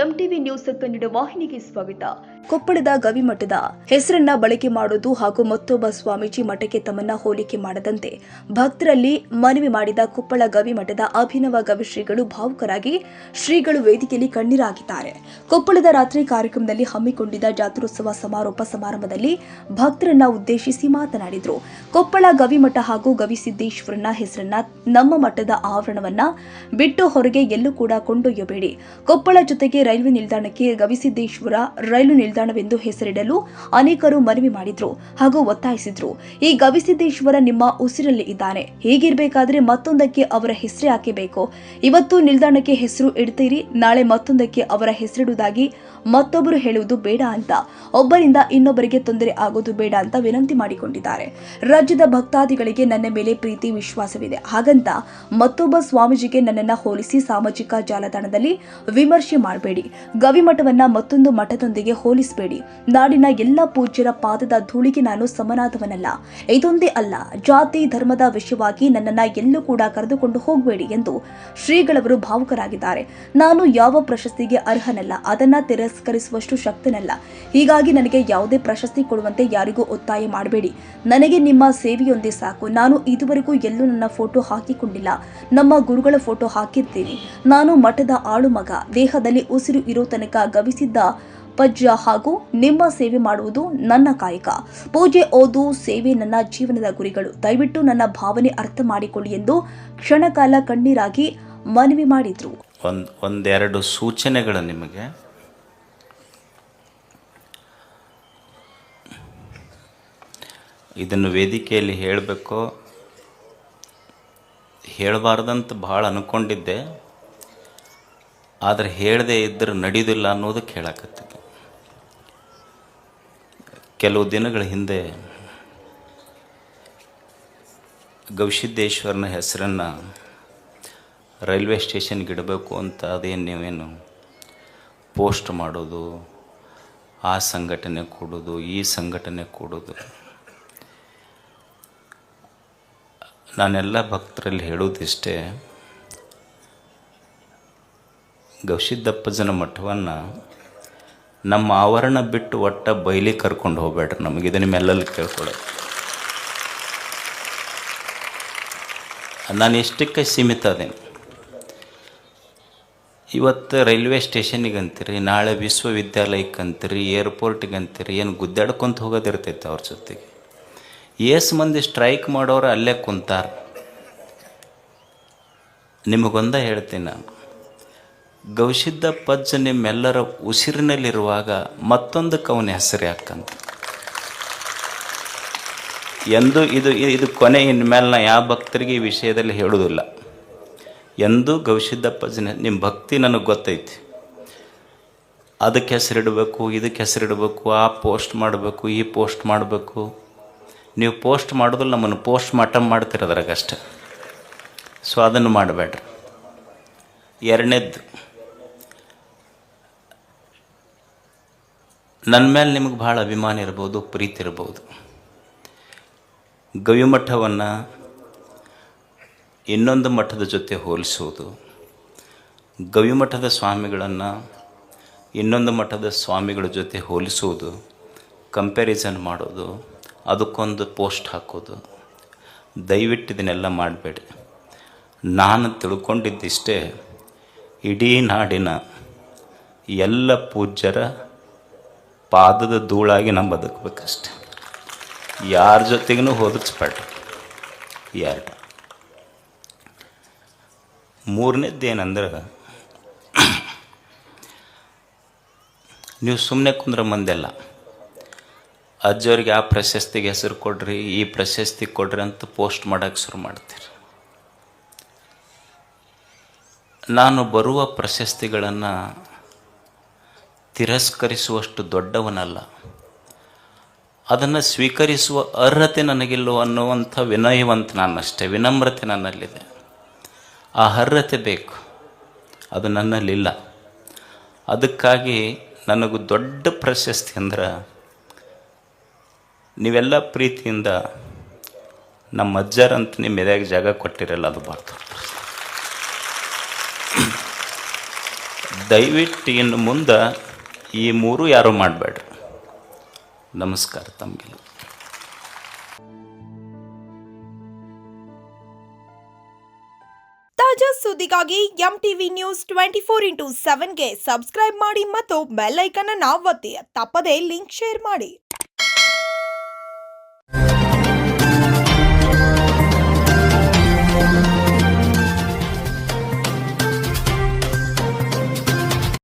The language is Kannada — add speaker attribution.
Speaker 1: ಎಂಟಿವಿ ನ್ಯೂಸ್ ಕನ್ನಡ ವಾಹಿನಿಗೆ ಸ್ವಾಗತ. ಕೊಪ್ಪಳದ ಗವಿಮಠದ ಹೆಸರನ್ನ ಬಳಕೆ ಮಾಡುವುದು ಹಾಗೂ ಮತ್ತೊಬ್ಬ ಸ್ವಾಮೀಜಿ ಮಠಕ್ಕೆ ತಮ್ಮನ್ನ ಹೋಲಿಕೆ ಮಾಡದಂತೆ ಭಕ್ತರಲ್ಲಿ ಮನವಿ ಮಾಡಿದ ಕೊಪ್ಪಳ ಗವಿಮಠದ ಅಭಿನವ ಗವಿಶ್ರೀಗಳು ಭಾವುಕರಾಗಿ ಶ್ರೀಗಳು ವೇದಿಕೆಯಲ್ಲಿ ಕಣ್ಣೀರಾಗಿದ್ದಾರೆ. ಕೊಪ್ಪಳದ ರಾತ್ರಿ ಕಾರ್ಯಕ್ರಮದಲ್ಲಿ ಹಮ್ಮಿಕೊಂಡಿದ್ದ ಜಾತ್ರೋತ್ಸವ ಸಮಾರೋಪ ಸಮಾರಂಭದಲ್ಲಿ ಭಕ್ತರನ್ನ ಉದ್ದೇಶಿಸಿ ಮಾತನಾಡಿದರು. ಕೊಪ್ಪಳ ಗವಿಮಠ ಹಾಗೂ ಗವಿಸಿದ್ದೇಶ್ವರನ ಹೆಸರನ್ನ ನಮ್ಮ ಮಠದ ಆವರಣವನ್ನ ಬಿಟ್ಟು ಹೊರಗೆ ಎಲ್ಲೂ ಕೂಡ ಕೊಂಡೊಯ್ಯಬೇಡಿ. ಕೊಪ್ಪಳ ಜೊತೆಗೆ ರೈಲ್ವೆ ನಿಲ್ದಾಣಕ್ಕೆ ಗವಿಸಿದ್ದೇಶ್ವರ ರೈಲು ನಿಲ್ದಾಣವೆಂದು ಹೆಸರಿಡಲು ಅನೇಕರು ಮನವಿ ಮಾಡಿದ್ರು ಹಾಗೂ ಒತ್ತಾಯಿಸಿದ್ರು. ಈ ಗವಿಸಿದ್ದೇಶ್ವರ ನಿಮ್ಮ ಉಸಿರಲ್ಲಿ ಇದ್ದಾನೆ. ಹೀಗಿರಬೇಕಾದ್ರೆ ಮತ್ತೊಂದಕ್ಕೆ ಅವರ ಹೆಸರೇ ಹಾಕಬೇಕು. ಇವತ್ತು ನಿಲ್ದಾಣಕ್ಕೆ ಹೆಸರು ಇಡ್ತೀರಿ, ನಾಳೆ ಮತ್ತೊಂದಕ್ಕೆ ಅವರ ಹೆಸರಿಡುವುದಾಗಿ ಮತ್ತೊಬ್ಬರು ಹೇಳುವುದು ಬೇಡ ಅಂತ. ಒಬ್ಬರಿಂದ ಇನ್ನೊಬ್ಬರಿಗೆ ತೊಂದರೆ ಆಗೋದು ಬೇಡ ಅಂತ ವಿನಂತಿ ಮಾಡಿಕೊಂಡಿದ್ದಾರೆ. ರಾಜ್ಯದ ಭಕ್ತಾದಿಗಳಿಗೆ ನನ್ನ ಮೇಲೆ ಪ್ರೀತಿ, ವಿಶ್ವಾಸವಿದೆ. ಹಾಗಂತ ಮತ್ತೊಬ್ಬ ಸ್ವಾಮೀಜಿಗೆ ನನ್ನನ್ನ ಹೋಲಿಸಿ ಸಾಮಾಜಿಕ ಜಾಲತಾಣದಲ್ಲಿ ವಿಮರ್ಶೆ ಮಾಡಬೇಡಿ. ಗವಿಮಠವನ್ನ ಮತ್ತೊಂದು ಮಠದೊಂದಿಗೆ ಹೋಲಿಸಬೇಡಿ. ನಾಡಿನ ಎಲ್ಲ ಪೂಜ್ಯರ ಪಾದದ ಧೂಳಿಗೆ ನಾನು ಸಮನಾದವನಲ್ಲ. ಇದೊಂದೇ ಅಲ್ಲ, ಜಾತಿ ಧರ್ಮದ ವಿಷಯವಾಗಿ ನನ್ನನ್ನ ಎಲ್ಲೂ ಕೂಡ ಕರೆದುಕೊಂಡು ಹೋಗಬೇಡಿ ಎಂದು ಶ್ರೀಗಳವರು ಭಾವುಕರಾಗಿದ್ದಾರೆ. ನಾನು ಯಾವ ಪ್ರಶಸ್ತಿಗೆ ಅರ್ಹನಲ್ಲ, ಅದನ್ನ ತಿರಸ್ಕರಿಸುವಷ್ಟು ಶಕ್ತನಲ್ಲ. ಹೀಗಾಗಿ ನನಗೆ ಯಾವುದೇ ಪ್ರಶಸ್ತಿ ಕೊಡುವಂತೆ ಯಾರಿಗೂ ಒತ್ತಾಯ ಮಾಡಬೇಡಿ. ನನಗೆ ನಿಮ್ಮ ಸೇವೆಯೊಂದೇ ಸಾಕು. ನಾನು ಇದುವರೆಗೂ ಎಲ್ಲೂ ನನ್ನ ಫೋಟೋ ಹಾಕಿಕೊಂಡಿಲ್ಲ. ನಮ್ಮ ಗುರುಗಳ ಫೋಟೋ ಹಾಕಿರ್ತೀನಿ. ನಾನು ಮಠದ ಆಳು ಮಗ ದೇಹದಲ್ಲಿ ಉಸಿರು ಇರೋ ತನಕ ಗವಿಸಿದ್ದ ಪಜ್ಯ ಹಾಗೂ ನಿಮ್ಮ ಸೇವೆ ಮಾಡುವುದು ನನ್ನ ಕಾಯಕ. ಪೂಜೆ, ಓದು, ಸೇವೆ ನನ್ನ ಜೀವನದ ಗುರಿಗಳು. ದಯವಿಟ್ಟು ನನ್ನ ಭಾವನೆ ಅರ್ಥ ಮಾಡಿಕೊಳ್ಳಿ ಎಂದು ಕ್ಷಣಕಾಲ ಕಣ್ಣೀರಾಗಿ ಮನವಿ ಮಾಡಿದ್ರು.
Speaker 2: ಒಂದು, ಒಂದೆರಡು ಸೂಚನೆಗಳು ನಿಮಗೆ. ಇದನ್ನು ವೇದಿಕೆಯಲ್ಲಿ ಹೇಳಬೇಕು. ಹೇಳಬಾರ್ದಂತ ಭಾಳ ಅನ್ಕೊಂಡಿದ್ದೆ. ಆದರೆ ಹೇಳದೇ ಇದ್ದರೆ ನಡೆಯೋದಿಲ್ಲ ಅನ್ನೋದಕ್ಕೆ ಹೇಳಕತ್ತಿದ್ದೆ ಕೆಲವು ದಿನಗಳ ಹಿಂದೆ ಗವಿಸಿದ್ದೇಶ್ವರನ ಹೆಸರನ್ನು ರೈಲ್ವೆ ಸ್ಟೇಷನ್ಗೆ ಇಡಬೇಕು ಅಂತ ಅದೇನು ನೀವೇನು ಪೋಸ್ಟ್ ಮಾಡೋದು, ಆ ಸಂಘಟನೆ ಕೊಡೋದು, ಈ ಸಂಘಟನೆ ಕೊಡೋದು. ನಾನೆಲ್ಲ ಭಕ್ತರಲ್ಲಿ ಹೇಳೋದಿಷ್ಟೇ ಗವಿಸಿದ್ದಪ್ಪಜನ ಮಠವನ್ನು ನಮ್ಮ ಆವರಣ ಬಿಟ್ಟು ಒಟ್ಟ ಬೈಲಿ ಕರ್ಕೊಂಡು ಹೋಗ್ಬೇಡ್ರಿ ನಮಗಿದೆ ನಿಮ್ಮೆಲ್ಲಲ್ಲಿ ಕೇಳ್ಕೊಳ್ಳೋದು? ನಾನು ಎಷ್ಟಕ್ಕೆ ಸೀಮಿತ ಅದೇನು? ಇವತ್ತು ರೈಲ್ವೆ ಸ್ಟೇಷನಿಗೆ ಅಂತೀರಿ ನಾಳೆ ವಿಶ್ವವಿದ್ಯಾಲಯಕ್ಕೆ ಅಂತೀರಿ ಏರ್ಪೋರ್ಟಿಗೆ ಅಂತೀರಿ ಏನು ಗುದ್ದಾಡ್ಕೊಂತ ಹೋಗೋದಿರ್ತೈತೆ ಅವ್ರ ಜೊತೆಗೆ. ಏಸು ಮಂದಿ ಸ್ಟ್ರೈಕ್ ಮಾಡೋರು ಅಲ್ಲೇ ಕುಂತಾರೆ. ನಿಮಗೊಂದ ಹೇಳ್ತೀನಿ ನಾನು. ಗವಿಸಿದ್ದ ಪಜ್ಜ ನಿಮ್ಮೆಲ್ಲರ ಉಸಿರಿನಲ್ಲಿರುವಾಗ ಮತ್ತೊಂದು ಕವನ ಹೆಸರು ಯಾಕಂತ ಎಂದು ಇದು ಇದು ಕೊನೆ ಇನ್ಮೇಲೆ ನಾ ಯಾವ ಭಕ್ತರಿಗೆ ಈ ವಿಷಯದಲ್ಲಿ ಹೇಳೋದಿಲ್ಲ ಎಂದೂ ಗೌಶಿದ್ದ ಜನ ನಿಮ್ಮ ಭಕ್ತಿ ನನಗೆ ಗೊತ್ತೈತಿ. ಅದಕ್ಕೆ ಹೆಸರಿಡಬೇಕು, ಇದಕ್ಕೆ ಹೆಸರಿಡಬೇಕು, ಆ ಪೋಸ್ಟ್ ಮಾಡಬೇಕು, ಈ ಪೋಸ್ಟ್ ಮಾಡಬೇಕು. ನೀವು ಪೋಸ್ಟ್ ಮಾಡೋದಿಲ್ಲ, ನಮ್ಮನ್ನು ಪೋಸ್ಟ್ ಮಾರ್ಟಮ್ ಮಾಡ್ತಿರೋದ್ರಾಗಷ್ಟೆ ಸೊ ಅದನ್ನು ಮಾಡಬೇಡ್ರಿ. ಎರಡನೇದ್ದು ನನ್ನ ಮೇಲೆ ನಿಮಗೆ ಭಾಳ ಅಭಿಮಾನ ಇರ್ಬೋದು, ಪ್ರೀತಿ ಇರ್ಬೋದು. ಗವಿಮಠವನ್ನು ಇನ್ನೊಂದು ಮಠದ ಜೊತೆ ಹೋಲಿಸುವುದು ಗವಿಮಠದ ಸ್ವಾಮಿಗಳನ್ನು ಇನ್ನೊಂದು ಮಠದ ಸ್ವಾಮಿಗಳ ಜೊತೆ ಹೋಲಿಸುವುದು ಕಂಪ್ಯಾರಿಸನ್ ಮಾಡೋದು, ಅದಕ್ಕೊಂದು ಪೋಸ್ಟ್ ಹಾಕೋದು. ದಯವಿಟ್ಟು ಇದನ್ನೆಲ್ಲ ಮಾಡಬೇಡಿ. ನಾನು ತಿಳ್ಕೊಂಡಿದ್ದಿಷ್ಟೇ, ಇಡೀ ನಾಡಿನ ಎಲ್ಲ ಪೂಜ್ಯರ ಪಾದದ ಧೂಳಾಗಿ ನಾವು ಬದುಕಬೇಕಷ್ಟೆ. ಯಾರ ಜೊತೆಗೂ ಹೋದರ್ಸ್ಬೇಡ್ರಿ. ಎರಡು ಮೂರನೇದ್ದು ಏನಂದ್ರೆ ನೀವು ಸುಮ್ಮನೆ ಕುಂದ್ರ ಮಂದೆಲ್ಲ ಅಜ್ಜವ್ರಿಗೆ ಆ ಪ್ರಶಸ್ತಿಗೆ ಹೆಸರು ಕೊಡ್ರಿ, ಈ ಪ್ರಶಸ್ತಿ ಕೊಡ್ರಿ ಅಂತ ಪೋಸ್ಟ್ ಮಾಡೋಕ್ಕೆ ಶುರು ಮಾಡ್ತೀರಿ. ನಾನು ಬರುವ ಪ್ರಶಸ್ತಿಗಳನ್ನು ತಿರಸ್ಕರಿಸುವಷ್ಟು ದೊಡ್ಡವನಲ್ಲ. ಅದನ್ನು ಸ್ವೀಕರಿಸುವ ಅರ್ಹತೆ ನನಗಿಲ್ಲೋ ಅನ್ನುವಂಥ ವಿನಯವಂತ ನಾನಷ್ಟೇ, ವಿನಮ್ರತೆ ನನ್ನಲ್ಲಿದೆ. ಆ ಅರ್ಹತೆ ಬೇಕು, ಅದು ನನ್ನಲ್ಲಿಲ್ಲ. ಅದಕ್ಕಾಗಿ ನನಗೂ ದೊಡ್ಡ ಪ್ರಶಸ್ತಿ ಅಂದ್ರೆ ನೀವೆಲ್ಲ ಪ್ರೀತಿಯಿಂದ ನಮ್ಮ ಅಜ್ಜರಂತ ನಿಮ್ಮ ಎದೆಯಾಗ ಜಾಗ ಕೊಟ್ಟಿರಲ್ಲ, ಅದು ಬಾರ್ದು ದಯವಿಟ್ಟು ಇನ್ನು ಮುಂದೆ ಈ ಮೂರು ಯಾರೂ ಮಾಡಬೇಡ್ರಿ. ನಮಸ್ಕಾರ ತಮಗೆಲ್ಲ.
Speaker 3: ತಾಜಾ ಸುದ್ದಿಗಾಗಿ M TV news twenty four into ಸೆವೆನ್ಗೆ subscribe ಮಾಡಿ ಮತ್ತು ಬೆಲ್ ಐಕನ್ ಅನ್ನು ಒತ್ತಿ. ತಪ್ಪದೇ ಲಿಂಕ್ ಶೇರ್ ಮಾಡಿ.